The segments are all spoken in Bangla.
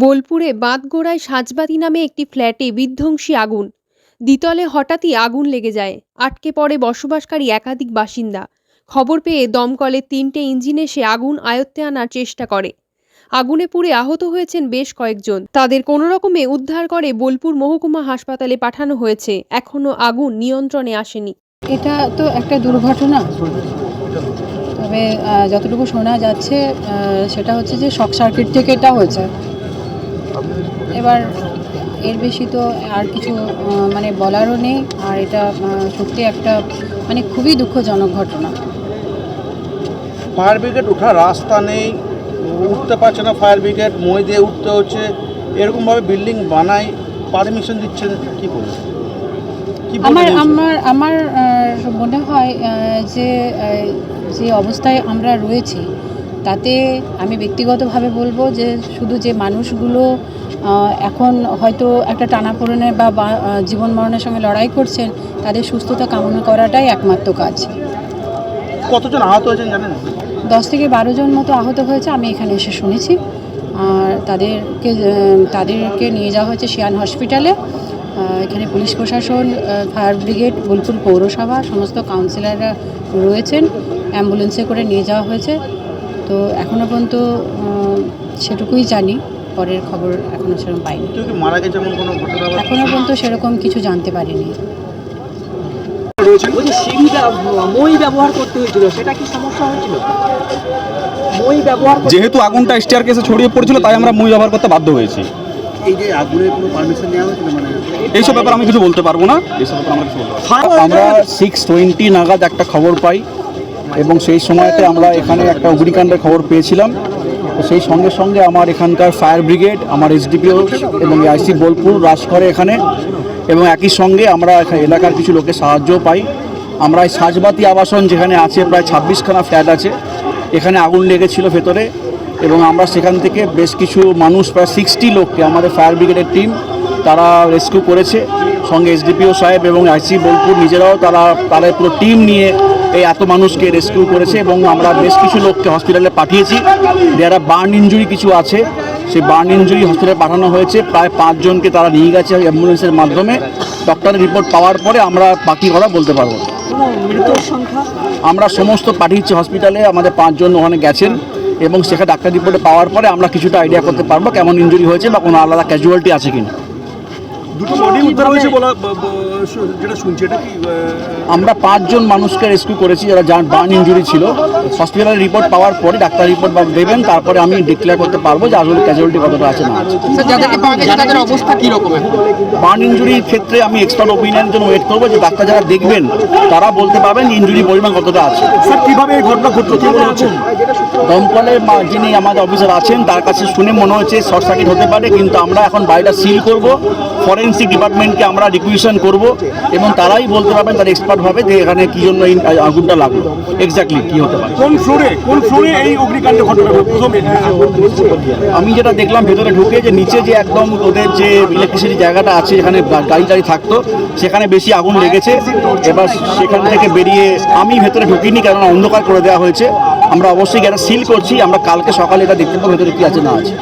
বোলপুরে বাঁধগোড়ায় সাঁচবাতি নামে একটি ফ্ল্যাটে বিধ্বংসী আগুন। দ্বিতলে হঠাৎই আগুন লেগে যায়। আটকে পড়ে বসবাসকারী একাধিক বাসিন্দা। খবর পেয়ে দমকলের তিনটে ইঞ্জিন এসে আগুন আয়ত্তে আনার চেষ্টা করে। আগুনে পুড়ে আহত হয়েছেন বেশ কয়েকজন। তাদের কোনো রকমে উদ্ধার করে বোলপুর মহকুমা হাসপাতালে পাঠানো হয়েছে। এখনও আগুন নিয়ন্ত্রণে আসেনি। এটা তো একটা দুর্ঘটনা। তবে যতটুকু শোনা যাচ্ছে সেটা হচ্ছে যে শক সার্কিট থেকে এটা হয়েছে। এবার এর বেশি তো আর কিছু মানে বলারও নেই আর এটা সত্যি একটা মানে খুবই দুঃখজনক ঘটনা। ফায়ার ব্রিগেড ওঠার রাস্তা নেই উঠতে পারছে না ফায়ার ব্রিগেড মই দিয়ে উঠতে হচ্ছে এরকমভাবে বিল্ডিং বানাই পারমিশন দিচ্ছেন কি বলবেন কি বলে আমার আমার আমার মনে হয় যে যে অবস্থায় আমরা রয়েছি তাতে আমি ব্যক্তিগতভাবে বলব যে শুধু যে মানুষগুলো এখন হয়তো একটা টানাপোড়েনে বা বা- জীবন মরণের সঙ্গে লড়াই করছেন তাদের সুস্থতা কামনা করাটাই একমাত্র কাজ। কতজন আহত হয়েছেন জানেন? দশ থেকে বারো জন মতো আহত হয়েছে আমি এখানে এসে শুনেছি। আর তাদেরকে তাদেরকে নিয়ে যাওয়া হয়েছে শিয়ান হসপিটালে। এখানে পুলিশ প্রশাসন ফায়ার ব্রিগেড বোলপুর পৌরসভা সমস্ত কাউন্সিলররা রয়েছেন। অ্যাম্বুলেন্সে করে নিয়ে যাওয়া হয়েছে। তো এখনও পর্যন্ত সেটুকুই জানি। পরের খবর এখনও সেরকম পাইনি। মারা গেছে কোনো ঘটনা এখনও পর্যন্ত সেরকম কিছু জানতে পারিনি। ওই যে মই ব্যবহার করতে হয়েছিল সেটা কি সমস্যা হয়েছিল? মই ব্যবহার যেহেতু আগুনটা স্টিয়ার কেসে ছড়িয়ে পড়ছিল তাই আমরা মই ব্যবহার করতে বাধ্য হয়েছি। এই যে আগুনের কোনো পারমিশন নেওয়া হয়েছিল মানে এইসব ব্যাপার আমি কিছু বলতে পারব না। এইসব ব্যাপার আমরা কিছু বলতে পারব আমরা সিক্স টোয়েন্টি নাগাদ একটা খবর পাই। এবং সেই সময়তে আমরা এখানে একটা অগ্নিকাণ্ডের খবর পেয়েছিলাম। সেই সঙ্গে সঙ্গে আমার এখানকার ফায়ার ব্রিগেড, আমার এসডিপিও এবং আইসি বোলপুর রাজ করে এখানে এবং একই সঙ্গে আমরা এলাকার কিছু লোকের সাহায্য পাই। আমরা এই সাজবাতি আবাসন যেখানে আছে প্রায় ছাব্বিশখানা ফ্ল্যাট আছে, এখানে আগুন লেগেছিল ভেতরে এবং আমরা সেখান থেকে বেশ কিছু মানুষ, প্রায় সিক্সটি লোককে আমাদের ফায়ার ব্রিগেডের টিম, তারা রেস্কিউ করেছে। সঙ্গে এসডিপিও সাহেব এবং আইসি বোলপুর নিজেরাও তারা তাদের পুরো টিম নিয়ে এই এত মানুষকে রেস্কিউ করেছে এবং আমরা বেশ কিছু লোককে হসপিটালে পাঠিয়েছি। যারা বার্ন ইঞ্জুরি কিছু আছে। সেই বার্ন ইঞ্জুরি হসপিটালে পাঠানো হয়েছে। প্রায় পাঁচজনকে তারা নিয়ে গেছে অ্যাম্বুলেন্সের মাধ্যমে। ডক্টরের রিপোর্ট পাওয়ার পরে আমরা বাকি কথা বলতে পারব। আমরা সমস্ত পাঠিয়েছি হসপিটালে আমাদের পাঁচজন ওখানে গেছেন এবং সেখানে ডাক্তার রিপোর্টে পাওয়ার পরে আমরা কিছুটা আইডিয়া করতে পারব কেমন ইঞ্জুরি হয়েছে বা কোনো আলাদা ক্যাজুয়ালিটি আছে কিনা। দুটো বডি উদ্ধার হয়েছে বলা যেটা শুনছি এটা কি আমরা পাঁচজন মানুষকে রেস্কিউ করেছি যারা যার বার্ন ইঞ্জুরি ছিল। হসপিটালের রিপোর্ট পাওয়ার পরে ডাক্তার রিপোর্ট দেবেন তারপরে আমি ডিক্লেয়ার করতে পারব যে আসলে ক্যাজুয়ালিটি কতটা আছে না আছে। যাদেরকে পাওয়া গেছে তাদের অবস্থা কি রকম বার্ন ইঞ্জুরির ক্ষেত্রে আমি এক্সপার্ট ওপিনিয়নের জন্য ওয়েট করব যে ডাক্তার যারা দেখবেন তারা বলতে পারবেন ইঞ্জুরি পরিমাণ কতটা আছে। স্যার কীভাবে এই ঘটনা ঘটলো কি মনে হচ্ছে? দমকলের মা- যিনি আমাদের অফিসার আছেন তার কাছে শুনে মনে হচ্ছে শর্ট সার্কিট হতে পারে কিন্তু আমরা এখন বাড়িটা সিল করব। ফরেন্সিক ডিপার্টমেন্টকে আমরা রিকুইশন করব এবং তারাই বলতে পারবেন তারা এক্সপার্ট হবে যে এখানে কি জন্য এই আগুনটা লাগল। এক্স্যাক্টলি কি হতে পারে। কোন ফ্লোরে কোন ফ্লোরে এই অগ্নিকাণ্ড ঘটনা আমি যেটা দেখলাম ভেতরে ঢুকে যে নিচে যে একদম ওদের যে ইলেকট্রিসিটি জায়গাটা আছে যেখানে গা- গাড়ি টাড়ি থাকতো সেখানে বেশি আগুন লেগেছে। এবার সেখান থেকে বেরিয়ে আমি ভেতরে ঢুকিনি কেননা অন্ধকার করে দেওয়া হয়েছে। আমরা অবশ্যই এটা সিল করছি। আমরা কালকে সকালে এটা দেখতে পাবো ভেতরে কি আছে না আছে।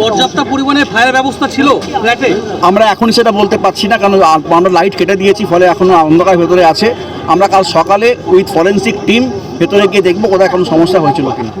পর্যাপ্ত পরিমাণে ফায়ার ব্যবস্থা ছিল ফ্ল্যাটে? আমরা এখন সেটা বলতে পারছি না কারণ আমরা লাইট কেটে দিয়েছি ফলে এখনও অন্ধকার ভেতরে আছে। আমরা কাল সকালে উইথ ফরেন্সিক টিম ভেতরে গিয়ে দেখব কোথায় কোনো সমস্যা হয়েছিল কিনা।